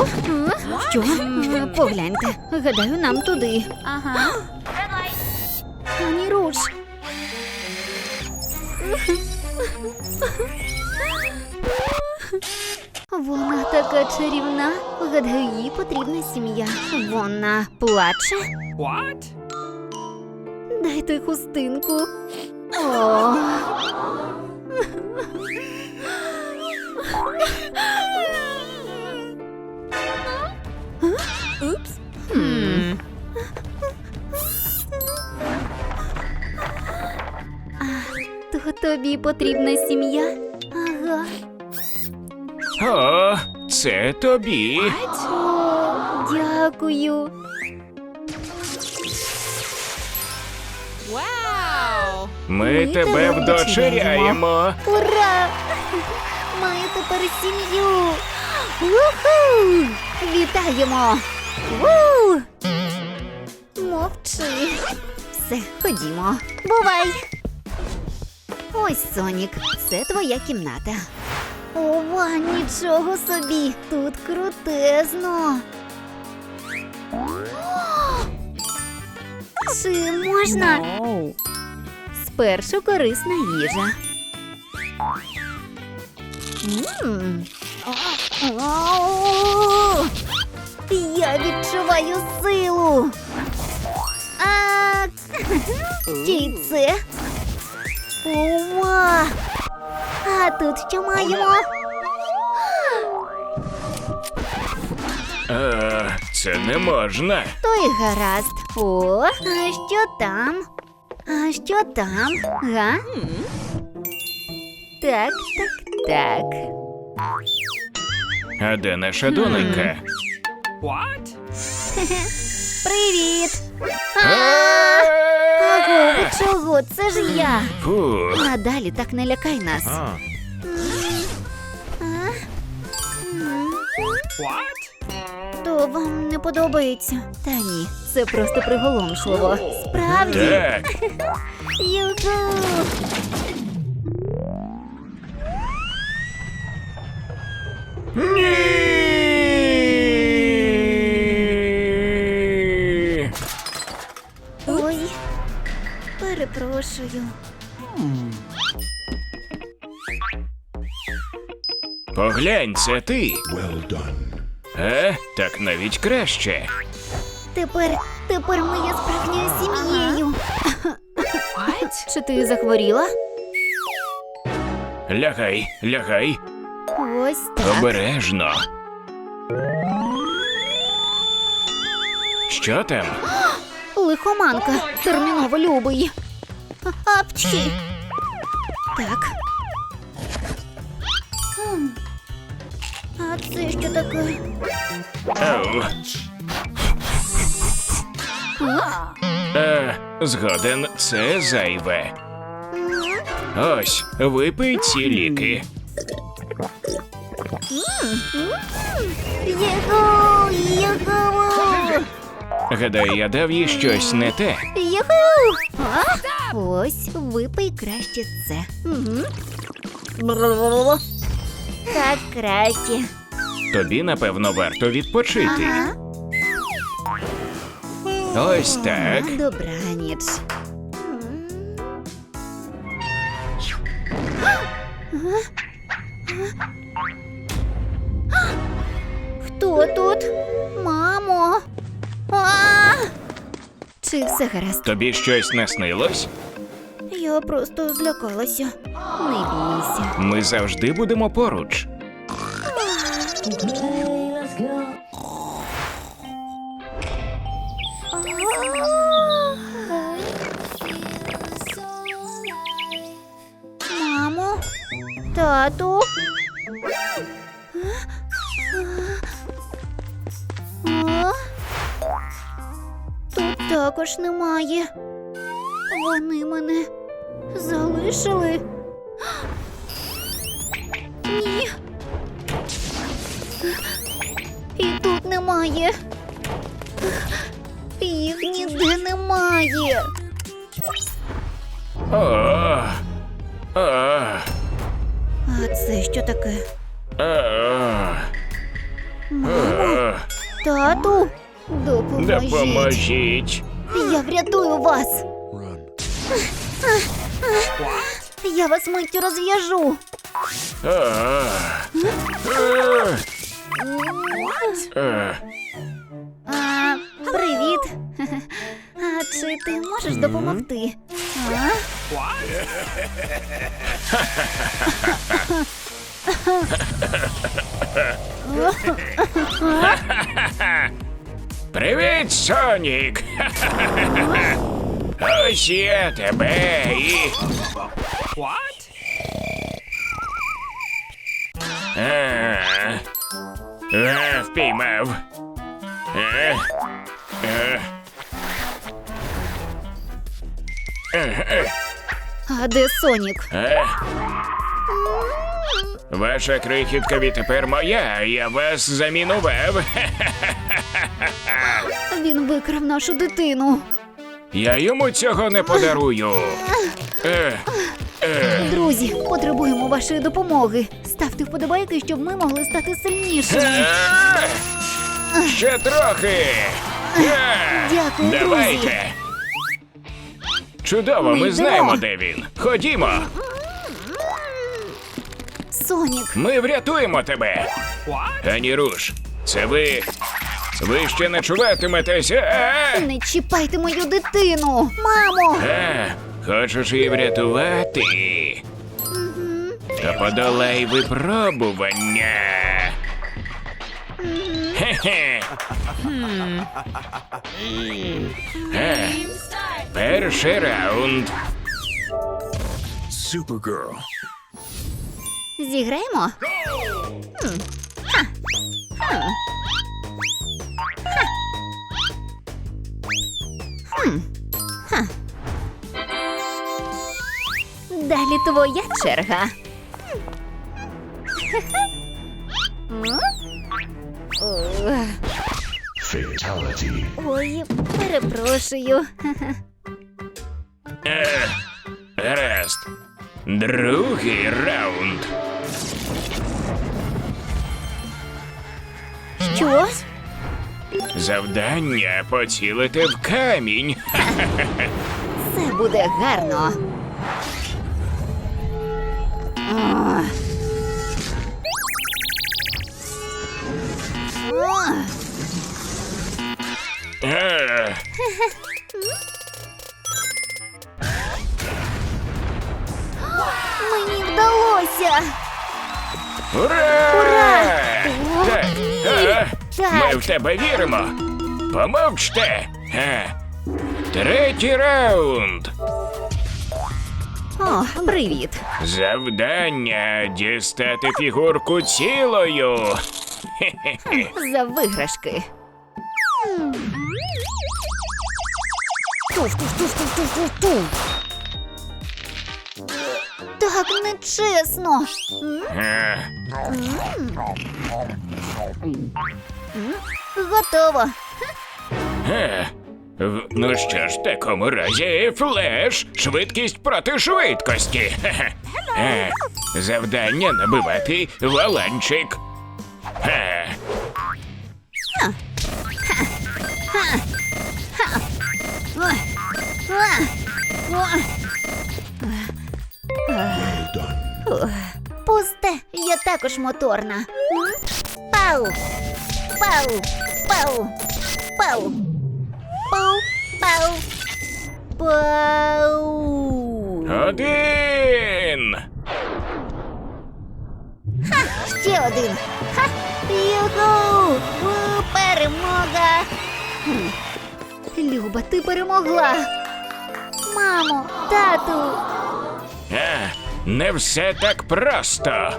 О? Що? Погляньте. Гадаю, нам туди. Ага. Ані руш. Вона така чарівна. Гадаю, їй потрібна сім'я. Вона плаче. What? Дайте хустинку. О. тобі потрібна сім'я? Ага. О, це тобі. О, дякую. Вау! Ми Ми тебе тебе вдочеряємо. Ура! Маю тепер сім'ю. Уху! Вітаємо! Ву! Мовчи. Все, ходімо. Бувай! Ось Сонік, це твоя кімната. Ова, нічого собі! Тут крутезно. Чи можна? Спершу корисна їжа. Ау! Я відчуваю силу. А, чи це? Ова! А тут що маємо? Е, це не можна. То й гаразд. О, а що там? А що там? Га? Так, так, так. А де наша доненька? What? Привіт! Е, Ви чого? Це ж я. Фу. Надалі так не лякай нас. А? То вам не подобається? Та ні, це просто приголомшливо. Справді? Так. Юху! Ні. Перепрошую. Поглянь, це ти. Well done. Е, так навіть краще. Тепер, тепер ми є справжньою сім'єю. What? Чи ти захворіла? Лягай, лягай, Ось так. обережно. Що там? Лихоманка, терміново любий. Апчхі. Так. А це що таке? Е, згоден, це зайве. Ось, випий ці ліки. Єху! Єху! Гадаю, я дав їй щось не те. Єху! А? Ось, випий краще це. Угу. Так краще. Тобі, напевно, варто відпочити. Ага. Ось так. Добраніч. Хто тут? Мамо? А! Чи все гаразд? Тобі щось наснилось? Я просто злякалася. Не бійся. Ми завжди будемо поруч. Мамо? Тату? Також немає. Вони мене залишили. Ні. І тут немає. Їх ніде немає. А це що таке? о. О, Тату, допоможіть. допоможіть. Я врятую вас. Я вас миттю розв'яжу. О, е, е. А, привіт. А чи ти можеш допомогти? А? Привіт, Сонік! Ось я тебе і. What? А, а, впіймав. А, а. А де Сонік? А? Ваша крихітка відтепер моя, я вас замінував. Він викрав нашу дитину. Я йому цього не подарую. Е, Друзі, потребуємо вашої допомоги. Ставте вподобайки, щоб ми могли стати сильнішими. а, Ще трохи. Е, Дякую, друзі. Давайте. Чудово, Ми ми йдемо. знаємо, де він. Ходімо, Сонік, ми врятуємо тебе. What? Ані руш, це ви. Ви ще не чуватиметеся. Не чіпайте мою дитину. Мамо! А, хочеш її врятувати? То подолай випробування. Хе-хе. Перший раунд. Supergirl. Зіграємо? Хм. Ха. Хм. Ха. Хм. Ха. Далі твоя черга. М? Ой, перепрошую. Е, Гаразд. Другий раунд. Що? Завдання поцілити в камінь. Це буде гарно. О. О, Е, Мені вдалося. Ура! Ура! Так, е, ми в тебе віримо. Помовчте. Е, Третій раунд. О, привіт. Завдання дістати фігурку цілою. Хе-хе-хе. За виграшки. Туф, Так нечесно. Е, Готово. е. В- Ну що ж, в такому разі флеш, швидкість проти швидкості. Хе-хе. Е, Завдання набивати валанчик. Е, Пусте, я також моторна. Пау! Пау! Пау! Пау! Пау! Пау! Пау! Один. Ха! Ще один! Ха! Юху! У, перемога! Люба, ти перемогла! Мамо, тату! А, не все так просто.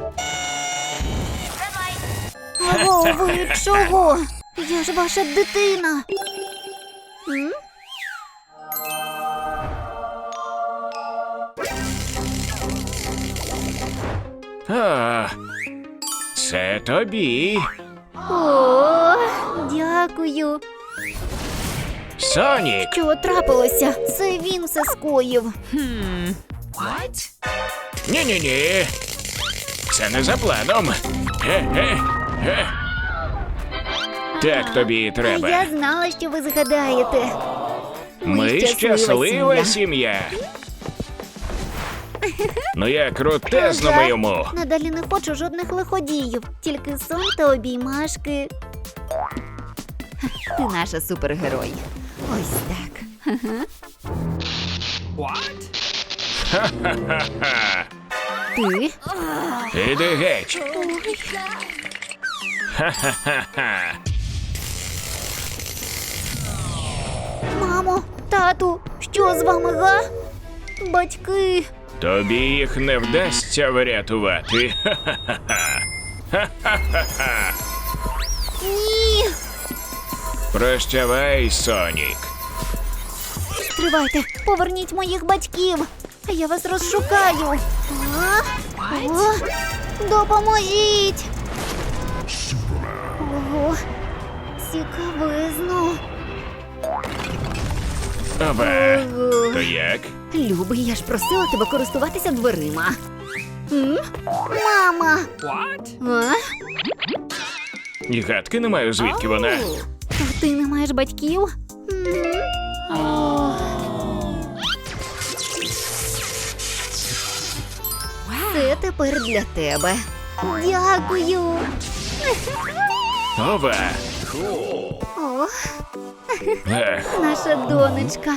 Аго, ви чого? Я ж ваша дитина. М? А, це тобі. О, дякую. Сонік. Що трапилося? Це він все скоїв. What? Ні-ні-ні. Це не за планом. Ге-ге-ге. Так тобі і треба. Я знала, що ви згадаєте. Ми щаслива сім'я. Ну як крутезно Ага. йому. Надалі не хочу жодних лиходіїв, тільки сон та обіймашки. Ти наша супергерой. Ось так. What? Ха-ха. Ти? Іди геть. Ха-ха-ха. Мамо, тату, що з вами, га? Батьки. Тобі їх не вдасться врятувати. Ха-ха-ха. Ха-ха-ха. Ні. Прощавай, Сонік. Тривайте, поверніть моїх батьків. А Я вас розшукаю. А? О, допоможіть. Ого, цікавизно. Ого. То як? Любий, я ж просила тебе користуватися дверима. М? Мама! What? А? І гадки не маю, звідки вона. То ти не маєш батьків? М. Це тепер для тебе. Дякую. О, Ех, наша донечка.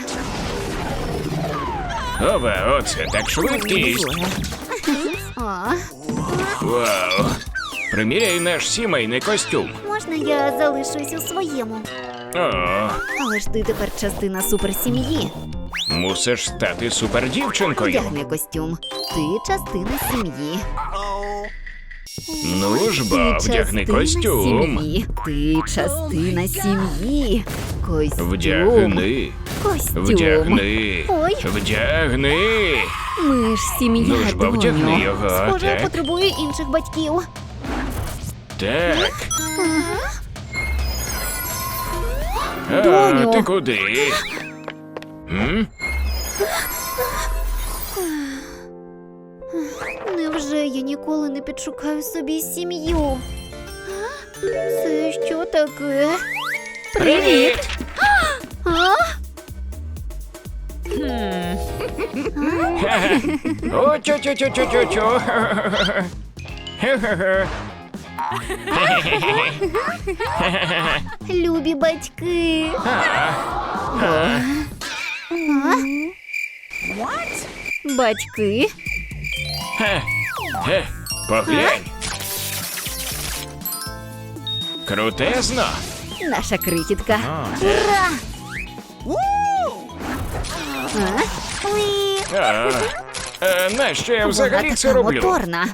ова, оце так швидкість. О, Вау. Приміряй наш сімейний костюм. можна я залишусь у своєму? О, Але ж ти тепер частина суперсім'ї. мусиш стати супердівчинкою. Одягни костюм. Ти частина сім'ї. Ну ж бо, вдягни частина костюм. Сім'ї. Ти частина сім'ї. Костюм. Вдягни. Костюм. Вдягни. Ой. Вдягни. Ми ж сім'я, Ну ж бо, доню. вдягни його, Схоже, я так. потребую інших батьків. Так. А, Доню. ти куди? М? Невже я ніколи не підшукаю собі сім'ю? Це що таке? Привіт! А? О, чо чо чо чо чо чо Любі батьки. Батьки? Е, Поглянь. Крутезно. Наша крихітка. Ура! А? А нащо я взагалі це роблю? моторна.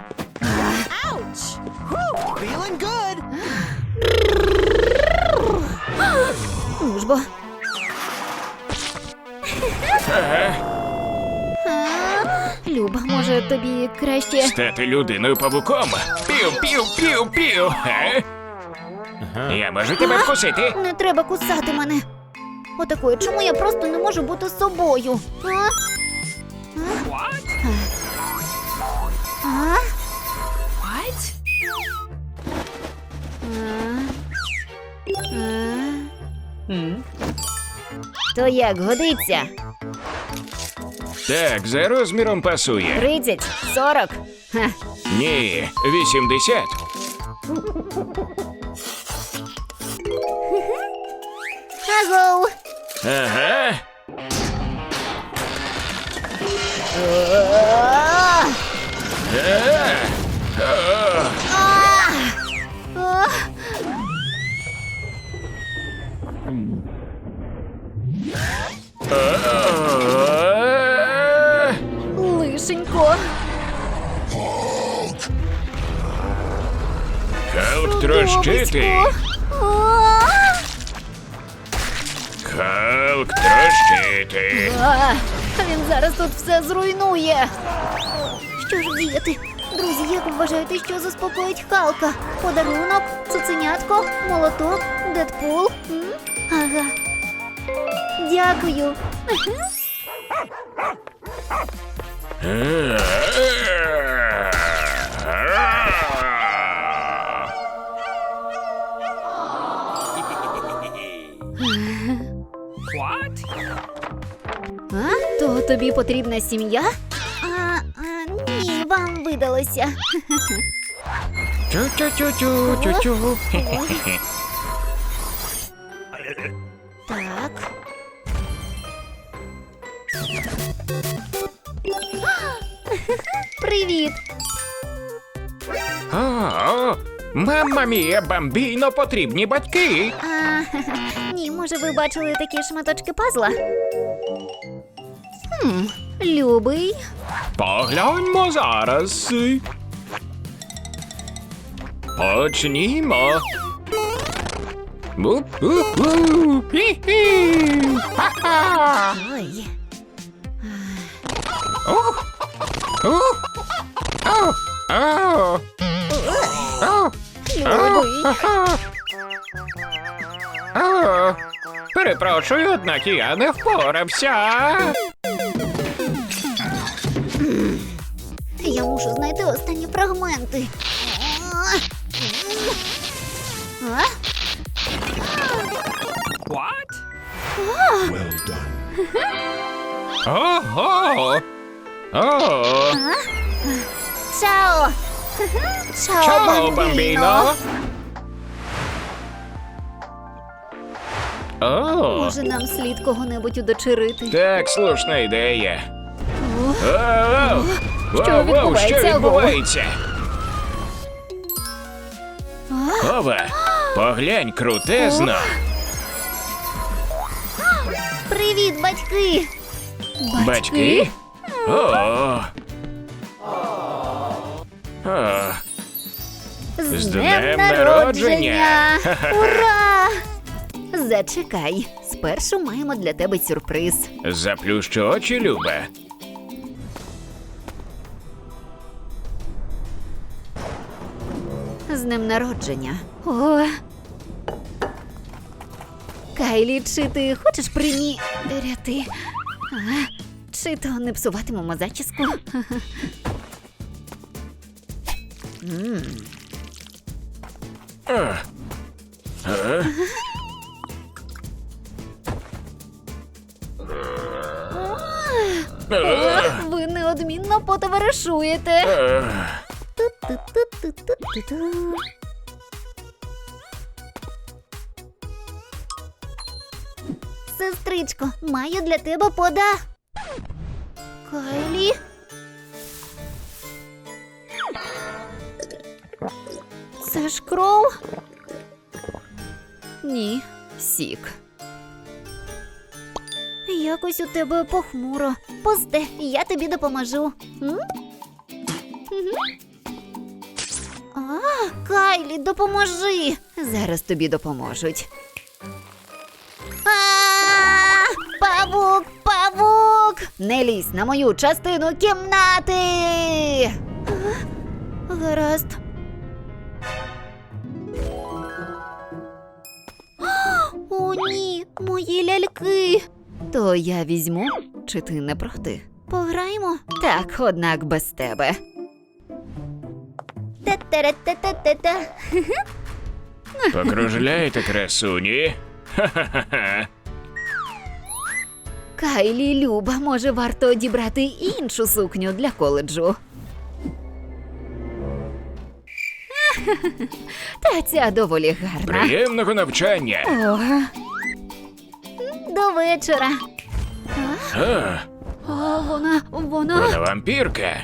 Ну ж бо. Люба, може тобі краще. Стати людиною павуком. Пів, пів, пів, пів. Е? Я можу тебе вкусити. Не треба кусати мене. Отакої, чому я просто не можу бути собою? А? What? А? What? А? А? То як годиться? Так, за розміром пасує. 30, 40. Ха. Ні, 80. Агоу. Ага. Трощити. Халк трощити. А! Він зараз тут все зруйнує. Що ж діяти? Друзі, як вважаєте, що заспокоїть Халка? Подарунок, цуценятко, молоток, Дедпул? М? Ага. Дякую. What? Тобі потрібна сім'я? А, а, ні, вам видалося. Тю-тю-тю-тю-тю-тю. Так. Привіт! О, Мамма мія, бамбіно, потрібні батьки. А, ні, може, ви бачили такі шматочки пазла? Хм, любий. Погляньмо зараз. Почнімо. Ой. Перепрошую, однак я не впорався. Я мушу знайти останні фрагменти. А? What? Ого. О. Чао! Чао, Чао, бамбіно! О, Може, нам слід кого-небудь удочерити? так, слушна ідея. О, Воу, Що відбувається, що відбувається? Ова, поглянь, крутезно. Привіт, батьки! Батьки? О. О. З днем народження! Ура! Зачекай, спершу маємо для тебе сюрприз. Заплющу очі, Любе. Днем народження. О. Кайлі, чи ти хочеш приміряти? А? Чи то не псуватимемо зачіску? О. Ви неодмінно потоваришуєте. Ту-ту-ту-ту-ту-ту. Сестричко, маю для тебе пода. Кайлі. Це ж кров? Ні, сік. Якось у тебе похмуро. Посте, я тобі допоможу. Мгм. Кайлі, допоможи. Зараз тобі допоможуть. Павук, павук! Не лізь на мою частину кімнати. Гаразд. О, ні, мої ляльки. То я візьму, чи ти не проти? Пограємо? Так, однак без тебе. Та-та-ра-та-та-та-та. Покружляйте, красуні. Ха-ха-ха. Кайлі Люба, може варто одібрати іншу сукню для коледжу. Та ця доволі гарна. Приємного навчання. О. До вечора. А, А вона, вона вона вампірка.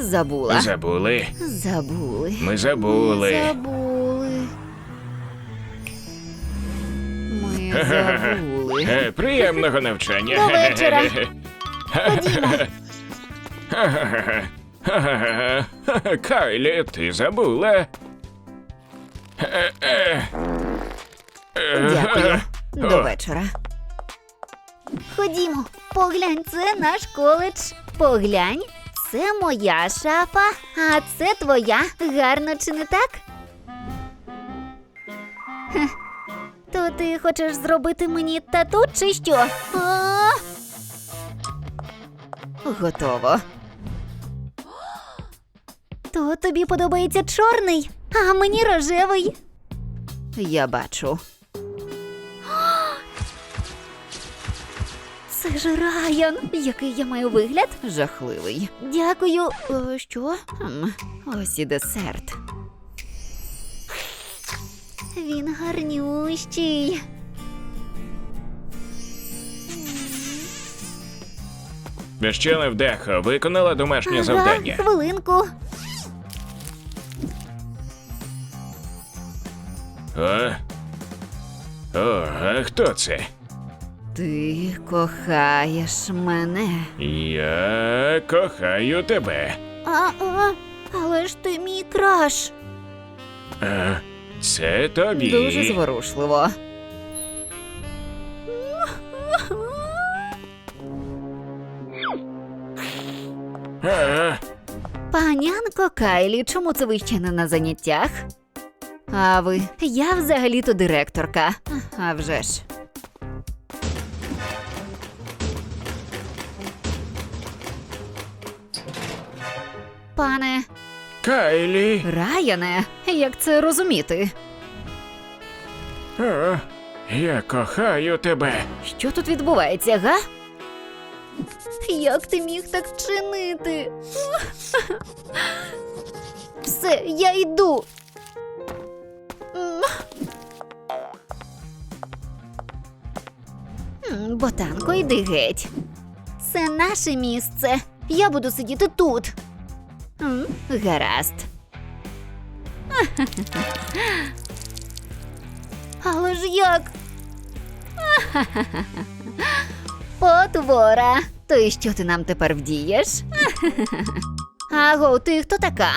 Забула. Забули. Забули. Ми забули. Забули. Ми Ха-ха-ха. забули. Е, Приємного навчання. До вечора. Ходімо. Кайлі, ти забула. Е, е. Е, Дякую. До О, вечора. Ходімо, поглянь, це наш коледж. Поглянь, це моя шафа, а це твоя. Гарно чи не так? То ти хочеш зробити мені тату чи що? Готово. То тобі подобається чорний, а мені рожевий. Я бачу. Це ж Райан. Який я маю вигляд? Жахливий. Дякую. Е, що? Хм, ось і десерт. Він гарнющий. Ще невдахо виконала домашнє Ага, завдання. хвилинку. О? О, а хто це? Ти кохаєш мене. Я кохаю тебе. А, а, але ж ти мій краш. А, це тобі. Дуже зворушливо. А, Панянко Кайлі, чому це ви ще не на заняттях? А ви? Я взагалі-то директорка. А вже ж. Пане Кайлі. Раяне, як це розуміти? О, я кохаю тебе. Що тут відбувається, га? Як ти міг так вчинити? Все, я йду. Ботанко, йди геть. Це наше місце. Я буду сидіти тут. Гаразд. Але ж як? Потвора. То і що ти нам тепер вдієш? Аго, ти хто така?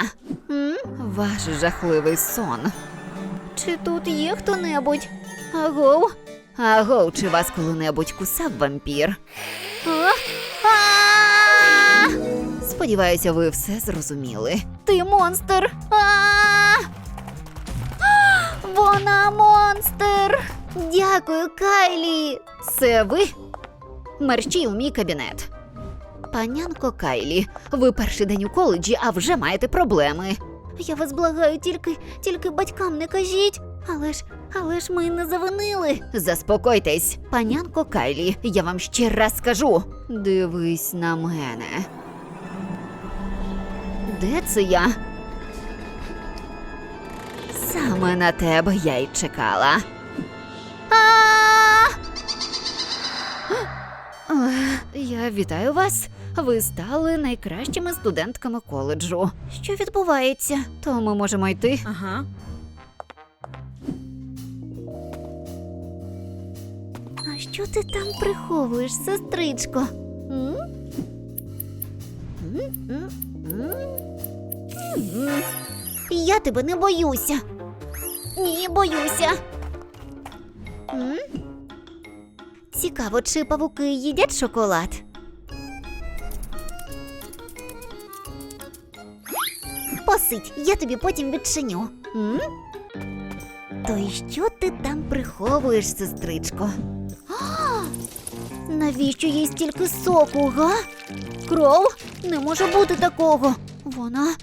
М? Ваш жахливий сон. Чи тут є хто-небудь? Аго? Аго, чи вас коли-небудь кусав вампір? А! Сподіваюся, ви все зрозуміли. Ти монстр! Вона монстр! Дякую, Кайлі! Це ви? Мерщій у мій кабінет. Панянко Кайлі, ви перший день у коледжі, а вже маєте проблеми. Я вас благаю, тільки, тільки батькам не кажіть. Але ж, але ж ми не завинили. Заспокойтесь, панянко Кайлі, я вам ще раз скажу. Дивись на мене. Де це я? Саме на тебе я й чекала. Я вітаю вас. Ви стали найкращими студентками коледжу. Що відбувається? То ми можемо йти. Huh. А що ти там приховуєш, сестричко? М? М? М? Я тебе не боюся. Ні, боюся. Цікаво, чи павуки їдять шоколад? Посидь, я тобі потім відчиню. То й що ти там приховуєш, сестричко? Навіщо їй стільки соку, га? Кров? Не може бути такого. Вона.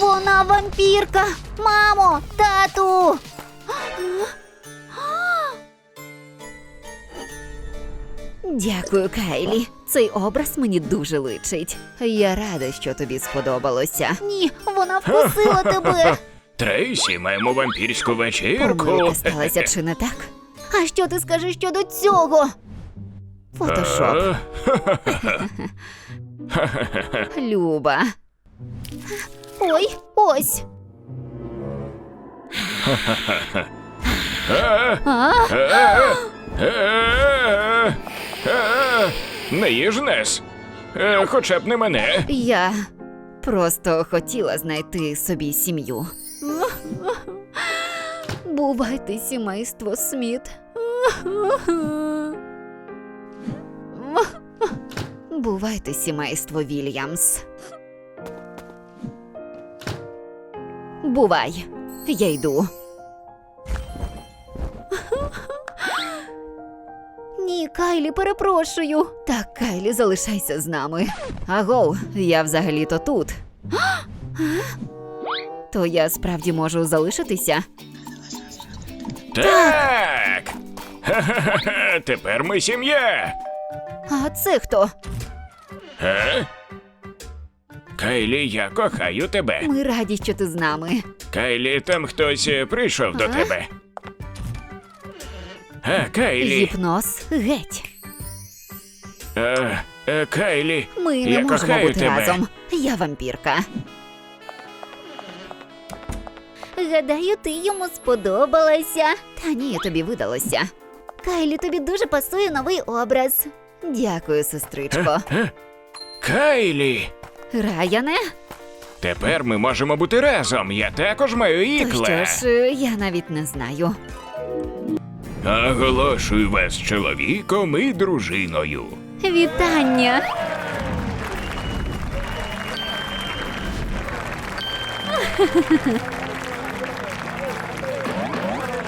Вона вампірка! Мамо, тату! Дякую, Кайлі. Цей образ мені дуже личить. Я рада, що тобі сподобалося. Ні, вона вкусила тебе. Трейсі, маємо вампірську вечірку. Помилка сталася чи не так? А що ти скажеш щодо цього? Фотошоп. Люба. Ой, ось. Не їж нас. Е, Хоча б не мене. Я просто хотіла знайти собі сім'ю. Бувайте, сімейство Сміт. Бувайте, сімейство Вільямс. Бувай, я йду. Ні, Кайлі, перепрошую. Так, Кайлі, залишайся з нами. Агов, я взагалі-то тут. То я справді можу залишитися? Так. Ха-ха-ха, тепер ми сім'я. А це хто? Е? Кайлі, я кохаю тебе. Ми раді, що ти з нами. Кайлі, там хтось е, прийшов до А? тебе. А, Кайлі. Гіпноз геть. Е, е, Кайлі. Ми не я можемо кохаю бути тебе. разом. Я вампірка. Гадаю, ти йому сподобалася. Та ні, тобі видалося. Кайлі, тобі дуже пасує новий образ. Дякую, сестричко. Е? Кайлі. Раяне? Тепер ми можемо бути разом. Я також маю То що ж, е, я навіть не знаю. Оголошую вас чоловіком і дружиною. Вітання!